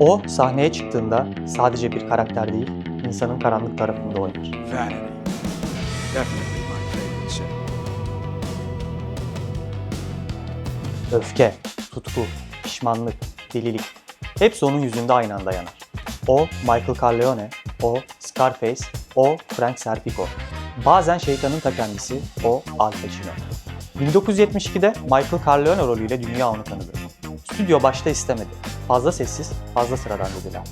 O sahneye çıktığında sadece bir karakter değil, insanın karanlık tarafında oynar. Vanity. Definitely my favorite sin. Öfke, tutku, pişmanlık, delilik. Hepsi onun yüzünde aynı anda yanar. O Michael Corleone, o Scarface, o Frank Serpico. Bazen şeytanın ta kendisi, o Al Pacino. 1972'de Michael Corleone rolüyle dünya onu tanıdı. Stüdyo başta istemedi. Fazla sessiz, fazla sıradan dediler.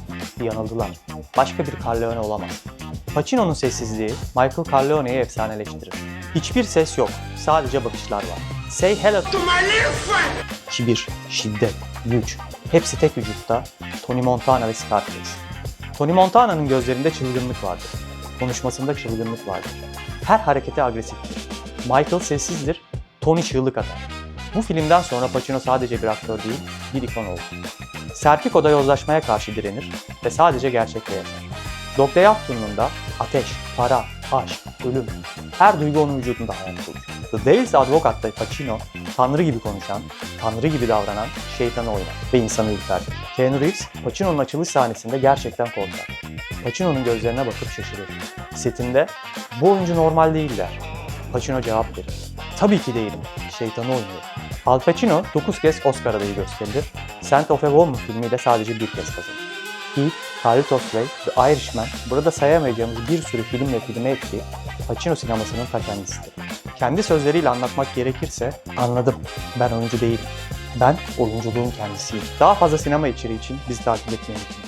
Yanıldılar. Başka bir Corleone olamaz. Pacino'nun sessizliği Michael Corleone'yi efsaneleştirir. Hiçbir ses yok, sadece bakışlar var. Say hello to Kibir, şiddet, güç. Hepsi tek vücutta Tony Montana ve Scarface. Tony Montana'nın gözlerinde çılgınlık vardır. Konuşmasında çılgınlık vardır. Her hareketi agresiftir. Michael sessizdir, Tony çığlık atar. Bu filmden sonra Pacino sadece bir aktör değil, bir ikon oldu. Serpico da yozlaşmaya karşı direnir ve sadece gerçekle yaşar. Dog Day Afternoon'da ateş, para, aşk, ölüm, her duygu onun vücudunda hayat bulur. The Devil's Advocate'da Pacino, tanrı gibi konuşan, tanrı gibi davranan şeytanı oynar ve insanı ürpertir. Keanu Reeves, Pacino'nun açılış sahnesinde gerçekten korkar. Pacino'nun gözlerine bakıp şaşırır. Setinde, bu oyuncu normal değil der. Pacino cevap verir. Tabii ki değilim, şeytanı oynuyor. Al Pacino 9 kez Oscar adayı gösterilir. Scent of a Woman filmiyle sadece bir kez kazanır. Heat, Carlitos Way, The Irishman, burada sayamayacağımız bir sürü film ve filme etki Pacino sinemasının ta kendisidir. Kendi sözleriyle anlatmak gerekirse, anladım, ben oyuncu değilim. Ben oyunculuğun kendisiyim. Daha fazla sinema içeriği için bizi takip etmeyi unutmayın.